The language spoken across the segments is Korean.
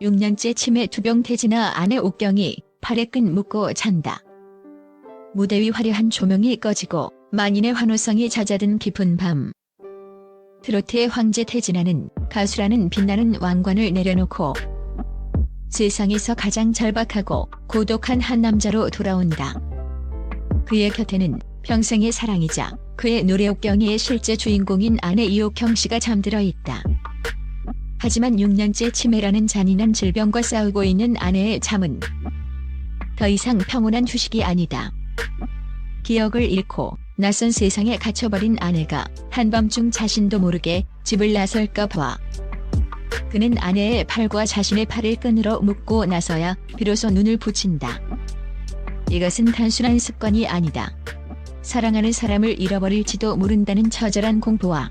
6년째 치매 투병 태진아 아내 옥경이 팔에 끈 묶고 잔다. 무대 위 화려한 조명이 꺼지고 만인의 환호성이 잦아든 깊은 밤. 트로트의 황제 태진아는 가수라는 빛나는 왕관을 내려놓고 세상에서 가장 절박하고 고독한 한 남자로 돌아온다. 그의 곁에는 평생의 사랑이자 그의 노래 옥경이의 실제 주인공인 아내 이옥형 씨가 잠들어 있다. 하지만 6년째 치매라는 잔인한 질병과 싸우고 있는 아내의 잠은 더 이상 평온한 휴식이 아니다. 기억을 잃고 낯선 세상에 갇혀버린 아내가 한밤중 자신도 모르게 집을 나설까 봐. 그는 아내의 팔과 자신의 팔을 끈으로 묶고 나서야 비로소 눈을 붙인다. 이것은 단순한 습관이 아니다. 사랑하는 사람을 잃어버릴지도 모른다는 처절한 공포와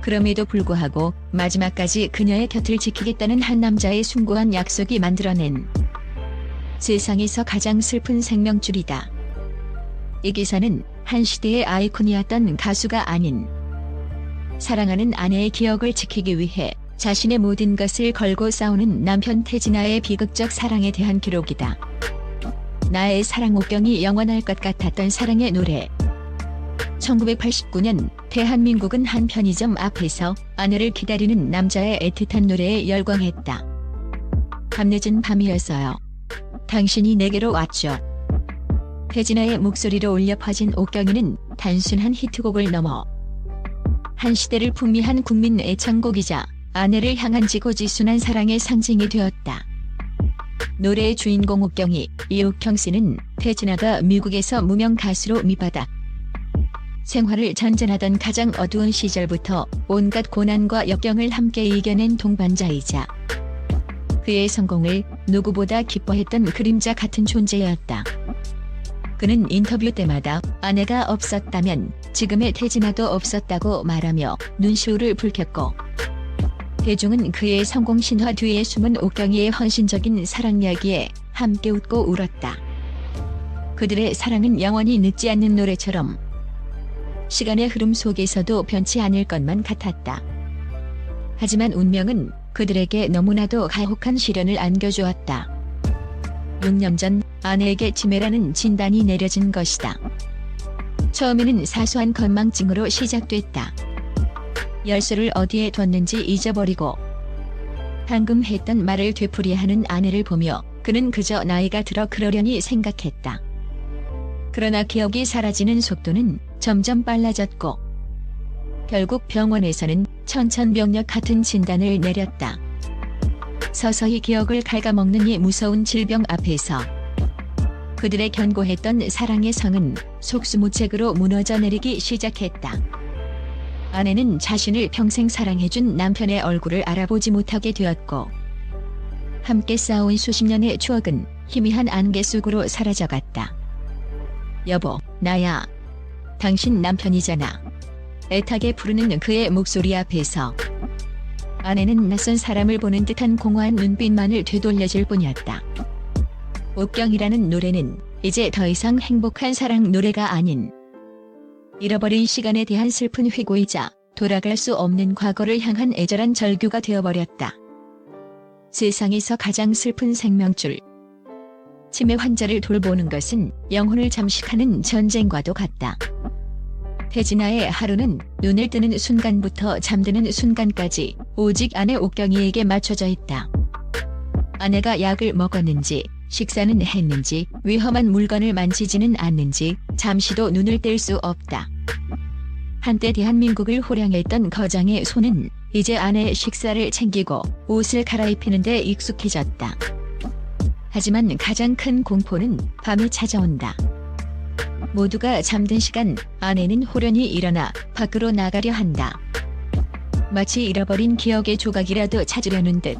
그럼에도 불구하고 마지막까지 그녀의 곁을 지키겠다는 한 남자의 숭고한 약속이 만들어낸 세상에서 가장 슬픈 생명줄이다. 이 기사는 한 시대의 아이콘이었던 가수가 아닌 사랑하는 아내의 기억을 지키기 위해 자신의 모든 것을 걸고 싸우는 남편 태진아의 비극적 사랑에 대한 기록이다. 나의 사랑 옥경이 영원할 것 같았던 사랑의 노래 1989년 대한민국은 한 편의점 앞에서 아내를 기다리는 남자의 애틋한 노래에 열광했다. 밤늦은 밤이었어요. 당신이 내게로 왔죠. 태진아의 목소리로 울려 퍼진 옥경이는 단순한 히트곡을 넘어 한 시대를 풍미한 국민 애창곡이자 아내를 향한 지고지순한 사랑의 상징이 되었다. 노래의 주인공 옥경이 이옥형 씨는 태진아가 미국에서 무명 가수로 밑바닥 생활을 전전하던 가장 어두운 시절부터 온갖 고난과 역경을 함께 이겨낸 동반자이자 그의 성공을 누구보다 기뻐했던 그림자 같은 존재였다. 그는 인터뷰 때마다 아내가 없었다면 지금의 태진아도 없었다고 말하며 눈시울을 붉혔고 대중은 그의 성공 신화 뒤에 숨은 옥경이의 헌신적인 사랑 이야기에 함께 웃고 울었다. 그들의 사랑은 영원히 늦지 않는 노래처럼 시간의 흐름 속에서도 변치 않을 것만 같았다. 하지만 운명은 그들에게 너무나도 가혹한 시련을 안겨주었다. 6년 전 아내에게 치매라는 진단이 내려진 것이다. 처음에는 사소한 건망증으로 시작됐다. 열쇠를 어디에 뒀는지 잊어버리고 방금 했던 말을 되풀이하는 아내를 보며 그는 그저 나이가 들어 그러려니 생각했다. 그러나 기억이 사라지는 속도는 점점 빨라졌고 결국 병원에서는 천천병력 같은 진단을 내렸다. 서서히 기억을 갉아먹는 이 무서운 질병 앞에서 그들의 견고했던 사랑의 성은 속수무책으로 무너져 내리기 시작했다. 아내는 자신을 평생 사랑해준 남편의 얼굴을 알아보지 못하게 되었고 함께 싸운 수십 년의 추억은 희미한 안개 속으로 사라져갔다. 여보, 나야. 당신 남편이잖아. 애타게 부르는 그의 목소리 앞에서 아내는 낯선 사람을 보는 듯한 공허한 눈빛만을 되돌려줄 뿐이었다. 옥경이라는 노래는 이제 더 이상 행복한 사랑 노래가 아닌 잃어버린 시간에 대한 슬픈 회고이자 돌아갈 수 없는 과거를 향한 애절한 절규가 되어버렸다. 세상에서 가장 슬픈 생명줄. 치매 환자를 돌보는 것은 영혼을 잠식하는 전쟁과도 같다. 태진아의 하루는 눈을 뜨는 순간부터 잠드는 순간까지 오직 아내 옥경이에게 맞춰져 있다. 아내가 약을 먹었는지, 식사는 했는지, 위험한 물건을 만지지는 않는지 잠시도 눈을 뗄 수 없다. 한때 대한민국을 호령했던 거장의 손은 이제 아내의 식사를 챙기고 옷을 갈아입히는 데 익숙해졌다. 하지만 가장 큰 공포는 밤이 찾아온다. 모두가 잠든 시간 아내는 호련히 일어나 밖으로 나가려 한다. 마치 잃어버린 기억의 조각이라도 찾으려는 듯.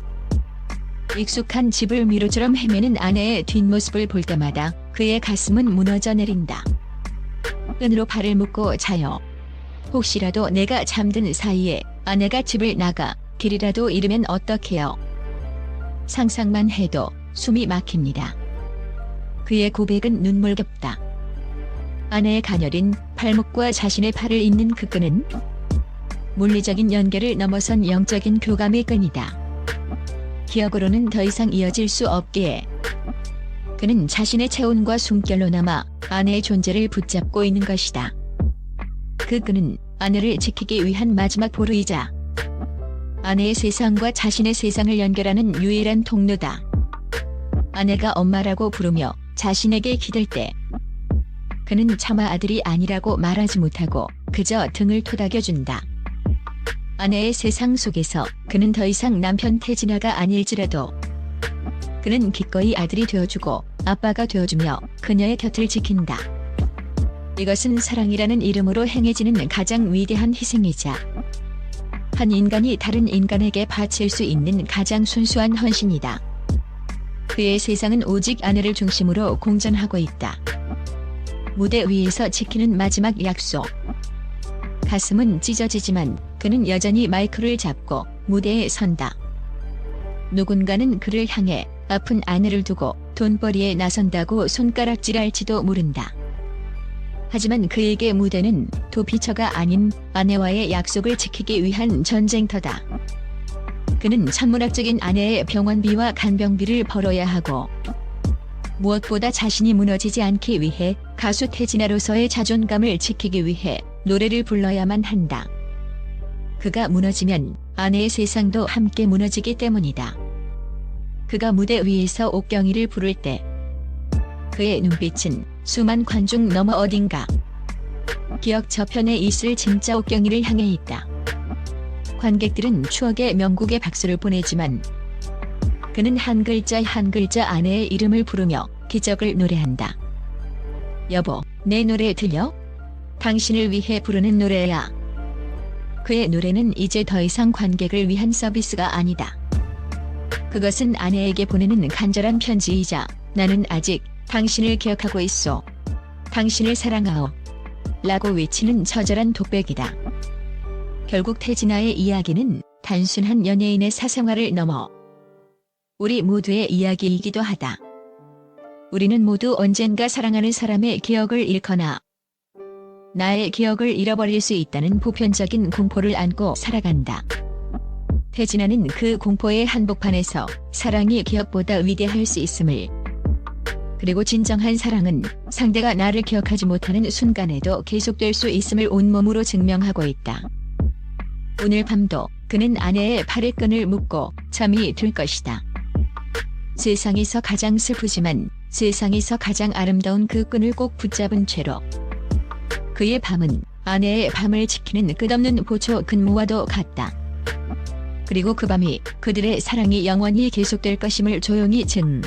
익숙한 집을 미로처럼 헤매는 아내의 뒷모습을 볼 때마다 그의 가슴은 무너져 내린다. 끈으로 발을 묶고 자요. 혹시라도 내가 잠든 사이에 아내가 집을 나가 길이라도 잃으면 어떡해요. 상상만 해도 숨이 막힙니다. 그의 고백은 눈물겹다. 아내의 가녀린 팔목과 자신의 팔을 잇는 그 끈은 물리적인 연결을 넘어선 영적인 교감의 끈이다. 기억으로는 더 이상 이어질 수 없기에 그는 자신의 체온과 숨결로 남아 아내의 존재를 붙잡고 있는 것이다. 그 끈은 아내를 지키기 위한 마지막 보루이자 아내의 세상과 자신의 세상을 연결하는 유일한 통로다. 아내가 엄마라고 부르며 자신에게 기댈 때 그는 차마 아들이 아니라고 말하지 못하고 그저 등을 토닥여준다. 아내의 세상 속에서 그는 더 이상 남편 태진아가 아닐지라도 그는 기꺼이 아들이 되어주고 아빠가 되어주며 그녀의 곁을 지킨다. 이것은 사랑이라는 이름으로 행해지는 가장 위대한 희생이자 한 인간이 다른 인간에게 바칠 수 있는 가장 순수한 헌신이다. 그의 세상은 오직 아내를 중심으로 공전하고 있다. 무대 위에서 지키는 마지막 약속. 가슴은 찢어지지만 그는 여전히 마이크를 잡고 무대에 선다. 누군가는 그를 향해 아픈 아내를 두고 돈벌이에 나선다고 손가락질할지도 모른다. 하지만 그에게 무대는 도피처가 아닌 아내와의 약속을 지키기 위한 전쟁터다. 그는 천문학적인 아내의 병원비와 간병비를 벌어야 하고 무엇보다 자신이 무너지지 않기 위해 가수 태진아로서의 자존감을 지키기 위해 노래를 불러야만 한다. 그가 무너지면 아내의 세상도 함께 무너지기 때문이다. 그가 무대 위에서 옥경이를 부를 때 그의 눈빛은 수만 관중 너머 어딘가 기억 저편에 있을 진짜 옥경이를 향해 있다. 관객들은 추억의 명곡에 박수를 보내지만 그는 한 글자 한 글자 아내의 이름을 부르며 기적을 노래한다. 여보, 내 노래 들려? 당신을 위해 부르는 노래야. 그의 노래는 이제 더 이상 관객을 위한 서비스가 아니다. 그것은 아내에게 보내는 간절한 편지이자 나는 아직 당신을 기억하고 있어. 당신을 사랑하오. 라고 외치는 처절한 독백이다. 결국 태진아의 이야기는 단순한 연예인의 사생활을 넘어 우리 모두의 이야기이기도 하다. 우리는 모두 언젠가 사랑하는 사람의 기억을 잃거나 나의 기억을 잃어버릴 수 있다는 보편적인 공포를 안고 살아간다. 태진아는 그 공포의 한복판에서 사랑이 기억보다 위대할 수 있음을 그리고 진정한 사랑은 상대가 나를 기억하지 못하는 순간에도 계속될 수 있음을 온몸으로 증명하고 있다. 오늘 밤도 그는 아내의 팔에 끈을 묶고 잠이 들 것이다. 세상에서 가장 슬프지만 세상에서 가장 아름다운 그 끈을 꼭 붙잡은 채로 그의 밤은 아내의 밤을 지키는 끝없는 보초 근무와도 같다. 그리고 그 밤이 그들의 사랑이 영원히 계속될 것임을 조용히 증.